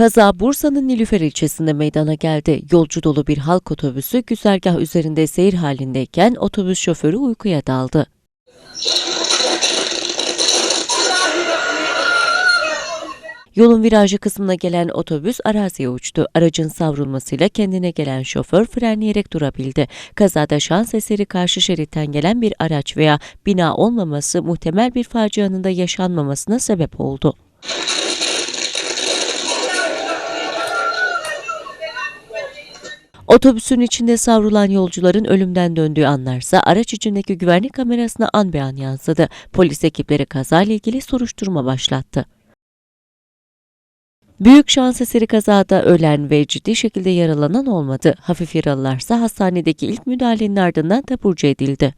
Kaza Bursa'nın Nilüfer ilçesinde meydana geldi. Yolcu dolu bir halk otobüsü güzergah üzerinde seyir halindeyken otobüs şoförü uykuya daldı. Yolun virajı kısmına gelen otobüs araziye uçtu. Aracın savrulmasıyla kendine gelen şoför frenleyerek durabildi. Kazada şans eseri karşı şeritten gelen bir araç veya bina olmaması muhtemel bir facianın da yaşanmamasına sebep oldu. Otobüsün içinde savrulan yolcuların ölümden döndüğü anlarsa araç içindeki güvenlik kamerasına an be an yansıdı. Polis ekipleri kazayla ilgili soruşturma başlattı. Büyük şans eseri kazada ölen ve ciddi şekilde yaralanan olmadı. Hafif yaralılarsa hastanedeki ilk müdahalenin ardından taburcu edildi.